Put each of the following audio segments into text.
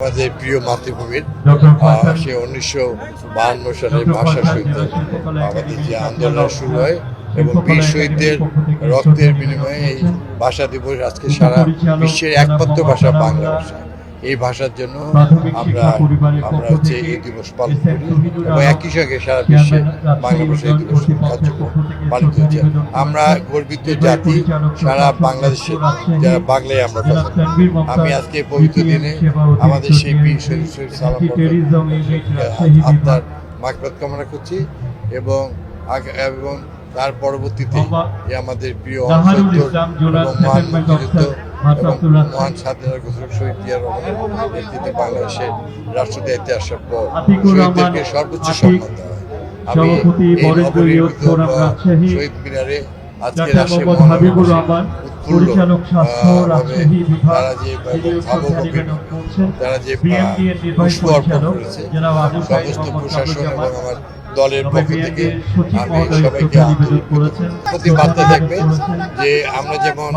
আমাদের প্রিয় মাতৃভূমির সে উনিশশো বাহান্ন সালে ভাষা শহীদদের আমাদের যে আন্দোলন শুরু হয় এবং বীর শহীদদের রক্তের বিনিময়ে এই ভাষা দিবস আজকে সারা বিশ্বের একমাত্র ভাষা বাংলা ভাষা। এই ভাষার জন্য আমরা আমরা হচ্ছে এই দিবস পালন করি এবং একই সঙ্গে সারা বিশ্বে বাংলা ভাষা এই দিবস কার্যক্রম। পালিত হচ্ছে আমরা গর্বিত জাতি সারা বাংলাদেশে যারা বাংলায় আমরা কথা আমি আজকে পবিত্র দিনে আমাদের সেই বীর সালাম বিভাগ, মাকবাদ কামনা করছি এবং এবং তার পরবর্তীতে আমাদের প্রিয় এবং মহান মহান স্বাধীনতা বাংলাদেশের রাষ্ট্র দায়িত্বে আসার পর সর্বোচ্চ সম্মান সভাপতি বরেন্দ্র প্রণাম ফোরাম রাজশাহী, শহীদ আজকে মোহাম্মদ হাবিবুর রহমান, পরিচালক স্বাস্থ্য রাজশাহী বিভাগ, তারা যে নির্বাহী পরিচালক সমস্ত প্রশাসন এবং আমার দলের পক্ষ থেকে আমি সবাইকে আন্তরিক প্রতি বার্তা থাকবে যে আমরা যেমন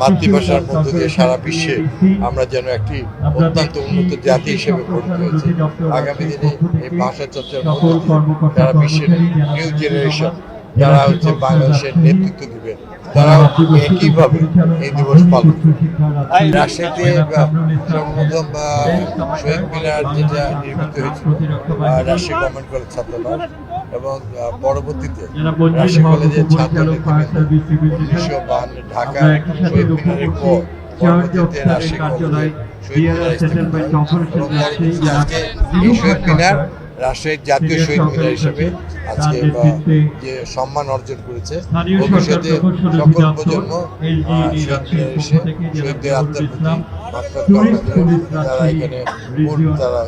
মাতৃভাষার মধ্য দিয়ে সারা বিশ্বে আমরা যেন একটি অত্যন্ত উন্নত জাতি হিসেবে পরিণত হয়েছি আগামী দিনে এই ভাষা চর্চার মধ্য দিয়ে সারা বিশ্বের নিউ জেনারেশন যারা হচ্ছে বাংলাদেশের নেতৃত্ব দিবে তারাও একইভাবে এই দিবস পালন রাজশাহীতে সর্বপ্রথম শহীদ মিনার যেটা নির্মিত হয়েছিল রাজশাহী গভর্নমেন্ট কলেজ ছাত্রাবাস এবং পরবর্তীতে রাজশাহী কলেজের ছাত্র উনিশশো বাহান্ন ঢাকা শহীদ মিনারের পর রাজশাহী কলেজে শহীদ মিনার রাজশাহীর জাতীয় শহীদ মিনার হিসেবে আজকে বা যে সম্মান অর্জন করেছে ভবিষ্যতে সকল প্রজন্ম শহীদ মিনারে এসে শহীদদের আত্মার প্রতি তারা এখানে তারা